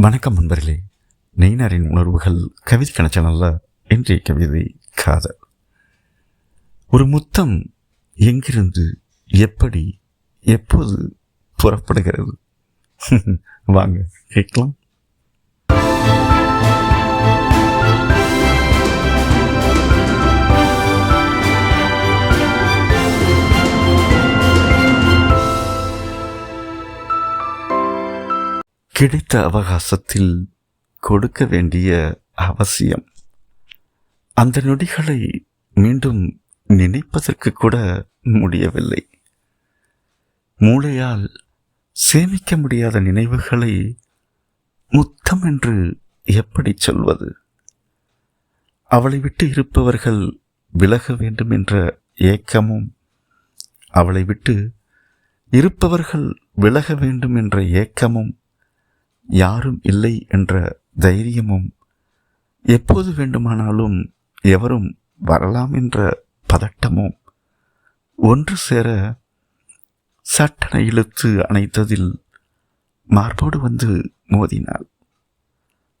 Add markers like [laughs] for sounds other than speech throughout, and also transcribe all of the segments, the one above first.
வணக்கம் நண்பர்களே. நெய்னாரின் உணர்வுகள் கவிதை கணச்சனல்ல இன்றைய கவிதை காதல். ஒரு முத்தம் எங்கிருந்து எப்படி எப்போது புறப்படுகிறது? [laughs] வாங்க கேட்கலாம். கிடைத்த அவகாசத்தில் கொடுக்க வேண்டிய அவசியம். அந்த நொடிகளை மீண்டும் நினைப்பதற்கு கூட முடியவில்லை. மூளையால் சேமிக்க முடியாத நினைவுகளை முத்தம் என்று எப்படி சொல்வது? அவளை விட்டு இருப்பவர்கள் விலக வேண்டும் என்ற ஏக்கமும் அவளை விட்டு இருப்பவர்கள் விலக வேண்டும் என்ற ஏக்கமும் யாரும் இல்லை என்ற தைரியமும் எப்போது வேண்டுமானாலும் எவரும் வரலாம் என்ற பதட்டமும் ஒன்று சேர சட்டென இழுத்து அணைத்ததில் மார்போடு வந்து மோதினாள்.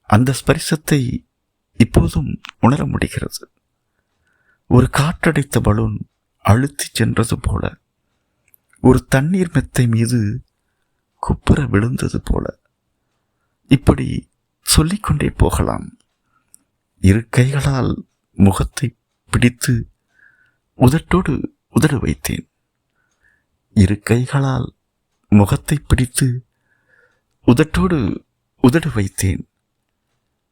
அந்த ஸ்பரிசத்தை இப்போதும் உணர முடிகிறது. ஒரு காற்றடைத்த பலூன் அழுத்திச் சென்றது போல ஒரு தண்ணீர் மெத்தை மீது குப்புற விழுந்தது போல இப்படி சொல்லிக்கொண்டே போகலாம். இரு கைகளால் முகத்தை பிடித்து உதட்டோடு உதடு வைத்தேன். இரு கைகளால் முகத்தை பிடித்து உதட்டோடு உதடு வைத்தேன்.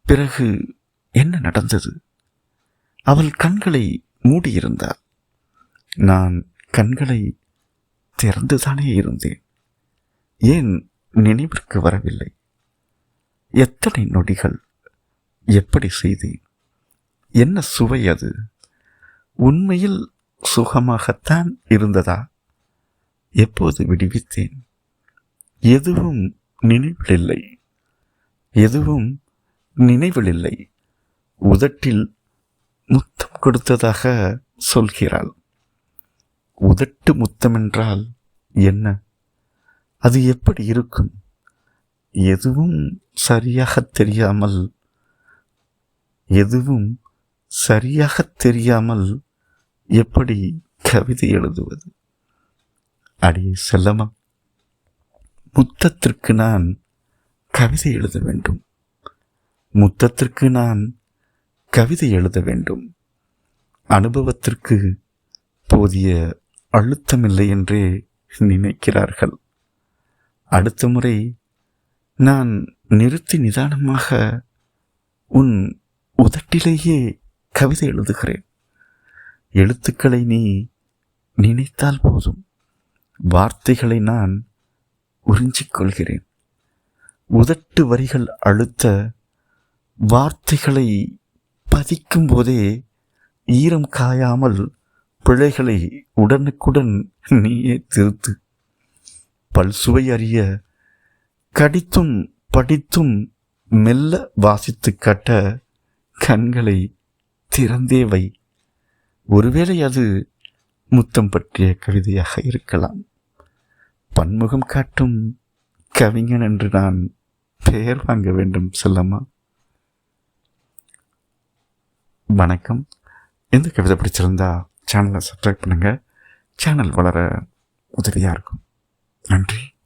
பிறகு என்ன நடந்தது? அவள் கண்களை மூடியிருந்தாள். நான் கண்களை திறந்துதானே இருந்தேன். ஏன் நினைவிற்கு வரவில்லை? எத்தனை நொடிகள்? எப்படி செய்தேன்? என்ன சுவை அது? உண்மையில் சுகமாகத்தான் இருந்ததா? எப்போது விடுவித்தேன்? எதுவும் நினைவில் இல்லை எதுவும் நினைவில் உதட்டில் முத்தம் கொடுத்ததாக சொல்கிறாள். உதட்டு முத்தமென்றால் என்ன? அது எப்படி இருக்கும்? எதுவும் சரியாக தெரியாமல் எதுவும் சரியாக தெரியாமல் எப்படி கவிதை எழுதுவது? அடியே செல்லமா முத்தத்திற்கு நான் கவிதை எழுத வேண்டும். முத்தத்திற்கு நான் கவிதை எழுத வேண்டும். அனுபவத்திற்கு போதிய அழுத்தமில்லை என்றே நினைக்கிறார்கள். அடுத்த முறை நான் நிறுத்தி நிதானமாக உன் உதட்டிலேயே கவிதை எழுதுகிறேன். எழுத்துக்களை நீ நினைத்தால் போதும். வார்த்தைகளை நான் உறிஞ்சிக்கொள்கிறேன். உதட்டு வரிகள் அழுத்த வார்த்தைகளை பதிக்கும் போதே ஈரம் காயாமல் பிழைகளை உடனுக்குடன் நீயே திருத்து. பல்சுவை அறிய கடித்தும் படித்தும் மெல்ல வாசித்து கட்ட கண்களை திறந்தே வை. ஒருவேளை அது முத்தம் பற்றிய கவிதையாக இருக்கலாம். பன்முகம் காட்டும் கவிஞன் என்று நான் பெயர் வாங்க வேண்டும் செல்லம்மா. வணக்கம். இந்த கவிதை பிடிச்சிருந்தா சேனலை சப்ஸ்கிரைப் பண்ணுங்கள் சேனல் வளர உதவியாக இருக்கும். நன்றி.